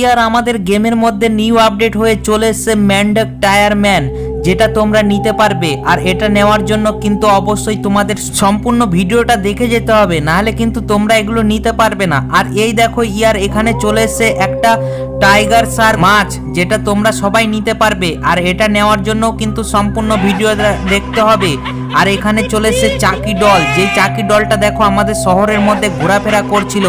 ইয়ার আমাদের গেমের মধ্যে নিউ আপডেট হয়ে চলে এসছে ম্যান্ডক টায়ার ম্যান, যেটা তোমরা নিতে পারবে। আর এটা নেওয়ার জন্য কিন্তু অবশ্যই তোমাদের সম্পূর্ণ ভিডিওটা দেখে যেতে হবে, নাহলে কিন্তু তোমরা এগুলো নিতে পারবে না। আর এই দেখো ইয়ার, এখানে চলে এসছে একটা টাইগার সার মাছ, যেটা তোমরা সবাই নিতে পারবে। আর এটা নেওয়ার জন্য কিন্তু সম্পূর্ণ ভিডিও দেখতে হবে। আর এখানে চলে এসছে চাকি ডল যেই চাকি ডলটা দেখো আমাদের শহরের মধ্যে ঘোরাফেরা করছিল,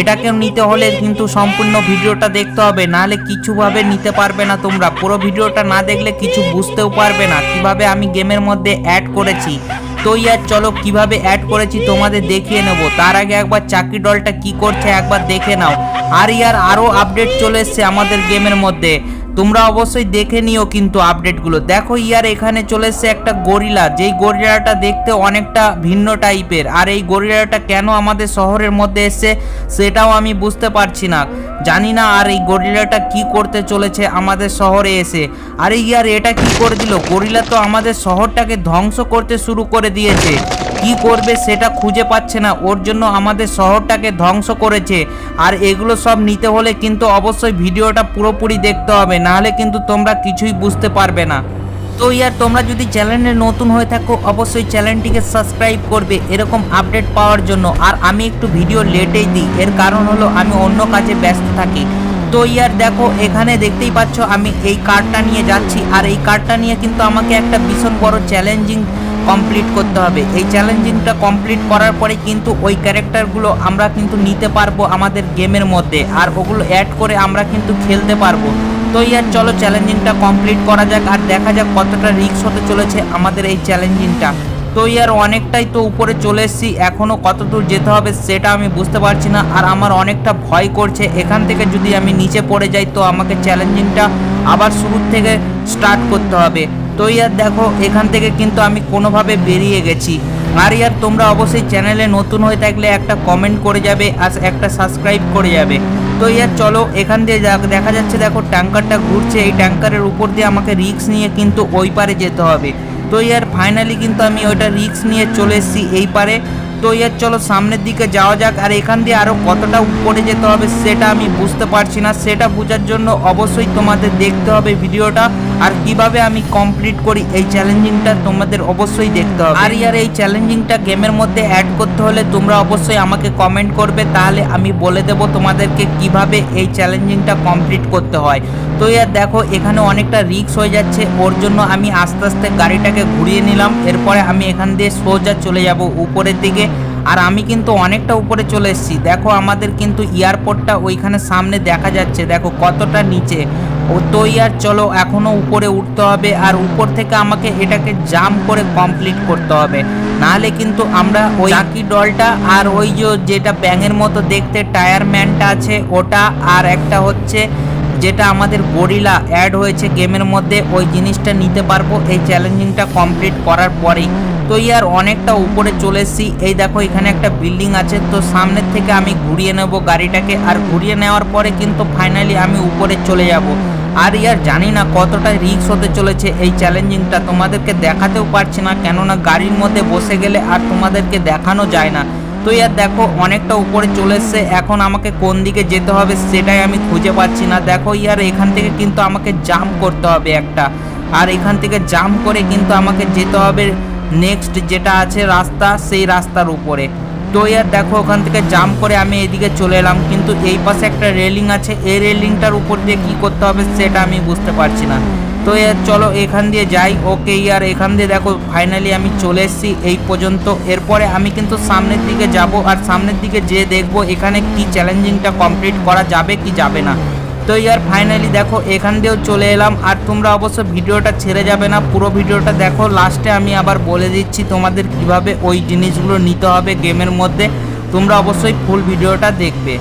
এটাকেও নিতে হলে কিন্তু সম্পূর্ণ ভিডিওটা দেখতে হবে, নাহলে কিছুভাবে নিতে পারবে না তোমরা। পুরো ভিডিওটা না দেখলে কিছু বুঝতেও পারবে না, কীভাবে আমি গেমের মধ্যে অ্যাড করেছি। তো ইয়ার চলো কীভাবে অ্যাড করেছি তোমাদের দেখিয়ে নেব। তার আগে একবার চাকি ডলটা কি করছে একবার দেখে নাও। আর ইয়ার আরও আপডেট চলে এসছে আমাদের গেমের মধ্যে। তোমরা অবশ্যই দেখে নিও কিন্তু আপডেটগুলো দেখো ইয়ার এখানে চলে এসছে একটা গরিলা। যেই গরিলাটা দেখতে অনেকটা ভিন্ন টাইপের আর এই গরিলাটা কেন আমাদের শহরের মধ্যে এসছে সেটাও আমি বুঝতে পারছি না। জানি না আর এই গরিলাটা কি করতে চলেছে আমাদের শহরে এসে। আরে ইয়ার এটা কি করে দিল? গরিলা তো আমাদের শহরটাকে ধ্বংস করতে শুরু করে দিয়েছে। কি করবে সেটা খুঁজে পাচ্ছে না। ওর জন্য আমাদের শহরটাকে ধ্বংস করেছে। আর এগুলো সব নিতে হলে কিন্তু অবশ্যই ভিডিওটা পুরোপুরি দেখতে হবে। নাহলে কিন্তু তোমরা কিছুই বুঝতে পারবে না। তো ইয়ার, তোমরা যদি চ্যানেলে নতুন হয়ে থাকো, অবশ্যই চ্যানেলটিকে সাবস্ক্রাইব করবে এরকম আপডেট পাওয়ার জন্য। আর আমি একটু ভিডিও লেটেই দিই। এর কারণ হলো আমি অন্য কাজে ব্যস্ত থাকি। তো ইয়ার, দেখো, এখানে দেখতেই পাচ্ছ আমি এই কার্ডটা নিয়ে যাচ্ছি। আর এই কার্ডটা নিয়ে কিন্তু আমাকে একটা ভীষণ বড় চ্যালেঞ্জিং কমপ্লিট করতে হবে। এই চ্যালেঞ্জিংটা কমপ্লিট করার পরে কিন্তু ওই ক্যারেক্টারগুলো আমরা কিন্তু নিতে পারব আমাদের গেমের মধ্যে। আর ওগুলো অ্যাড করে আমরা কিন্তু খেলতে পারব। তো ইয়ার চলো চ্যালেঞ্জিংটা কমপ্লিট করা যাক আর দেখা যাক কতটা রিস্ক হতে চলেছে আমাদের এই চ্যালেঞ্জিংটা তো ইয়ার অনেকটাই তো উপরে চলে এসেছি। এখনও কত দূর যেতে হবে সেটা আমি বুঝতে পারছি না। আর আমার অনেকটা ভয় করছে। এখান থেকে যদি আমি নিচে পড়ে যাই তো আমাকে চ্যালেঞ্জিংটা আবার শুরু থেকে স্টার্ট করতে হবে। তো ইয়ার দেখো, এখান থেকে কিন্তু আমি কোনোভাবে বেরিয়ে গেছি। আর ইয়ার তোমরা অবশ্যই চ্যানেলে নতুন হয়ে থাকলে একটা কমেন্ট করে যাবে আর একটা সাবস্ক্রাইব করে যাবে। তো ইয়ার চলো এখান দিয়ে দেখা যাচ্ছে দেখো ট্যাঙ্কারটা ঘুরছে, এই ট্যাঙ্কারের উপর দিয়ে আমাকে রিক্স নিয়ে কিন্তু ওই পারে যেতে হবে। তো ইয়ার ফাইনালি কিন্তু আমি ওইটা রিক্স নিয়ে চলে এসেছি এই পারে। তো ইয়ার চলো, সামনের দিকে যাওয়া যাক। আর এখান দিয়ে আরও কতটা উপরে যেতে হবে সেটা আমি বুঝতে পারছি না। সেটা বোঝার জন্য অবশ্যই তোমাদের দেখতে হবে ভিডিওটা। আর কীভাবে আমি কমপ্লিট করি এই চ্যালেঞ্জিংটা তোমাদের অবশ্যই দেখতে হবে। আর ইয়ার, এই চ্যালেঞ্জিংটা গেমের মধ্যে অ্যাড করতে হলে তোমরা অবশ্যই আমাকে কমেন্ট করবে। তাহলে আমি বলে দেব তোমাদেরকে কীভাবে এই চ্যালেঞ্জিংটা কমপ্লিট করতে হয়। তো ইয়ার, দেখো, এখানে অনেকটা রিক্স হয়ে যাচ্ছে। ওর জন্য আমি আস্তে আস্তে গাড়িটাকে ঘুরিয়ে নিলাম। এরপরে আমি এখান দিয়ে সোজা চলে যাব উপরের দিকে। আর আমি কিন্তু অনেকটা উপরে চলে এসেছি। দেখো, আমাদের কিন্তু এয়ারপোর্টটা ওইখানে সামনে দেখা যাচ্ছে। দেখো, কতটা নিচে। ও তো ইয়ার, চলো এখনও উপরে উঠতে হবে আর উপর থেকে আমাকে এটাকে জাম করে কমপ্লিট করতে হবে। নাহলে কিন্তু আমরা ওই চাকি ডলটা আর ওই যে যেটা ব্যাঙের মতো দেখতে টায়ার ম্যানটা আছে ওটা আর একটা হচ্ছে যেটা আমাদের গরিলা অ্যাড হয়েছে গেমের মধ্যে, ওই জিনিসটা নিতে পারব। এই চ্যালেঞ্জিংটা কমপ্লিট করার পরেই। তো ইয়ার অনেকটা উপরে চলে এসেছি। এই দেখো, এখানে একটা বিল্ডিং আছে। তো সামনের থেকে আমি ঘুরিয়ে নেব গাড়িটাকে। আর ঘুরিয়ে নেওয়ার পরে কিন্তু ফাইনালি আমি উপরে চলে যাব। আর ইয়ার জানি না কতটা রিস্ক হতে চলেছে এই চ্যালেঞ্জিংটা তোমাদেরকে দেখাতেও পারছি না, কেননা গাড়ির মধ্যে বসে গেলে আর তোমাদেরকে দেখানো যায় না। তো ইয়ার দেখো, অনেকটা উপরে চলে এসছে। এখন আমাকে কোন দিকে যেতে হবে সেটাই আমি খুঁজে পাচ্ছি না। দেখো ইয়ার, এখান থেকে কিন্তু আমাকে জাম্প করতে হবে একটা। আর এখান থেকে জাম্প করে কিন্তু আমাকে যেতে হবে নেক্সট যেটা আছে রাস্তা, সেই রাস্তার উপরে। তো ইয়ার, দেখো, ওখান থেকে জাম্প করে আমি এদিকে চলে এলাম। কিন্তু এই পাশে একটা রেলিং আছে। এই রেলিংটার উপর দিয়ে কী করতে হবে সেটা আমি বুঝতে পারছি না। তো চলো এখান দিয়ে যাই। ওকে, ইয়ার এখান দিয়ে দেখো ফাইনালি আমি চলে এসেছি এই পর্যন্ত। এরপরে আমি কিন্তু সামনের দিকে যাব আর সামনের দিকে যেয়ে দেখব এখানে কি চ্যালেঞ্জিংটা কমপ্লিট করা যাবে কি যাবে না। তো ইয়ার ফাইনালি দেখো, এখান দিয়েও চলে এলাম আর তোমরা অবশ্য ভিডিওটা ছেড়ে যাবে না, পুরো ভিডিওটা দেখো। লাস্টে আমি আবার বলে দিচ্ছি তোমাদের কীভাবে ওই জিনিসগুলো নিতে হবে গেমের মধ্যে। তোমরা অবশ্যই ফুল ভিডিওটা দেখবে।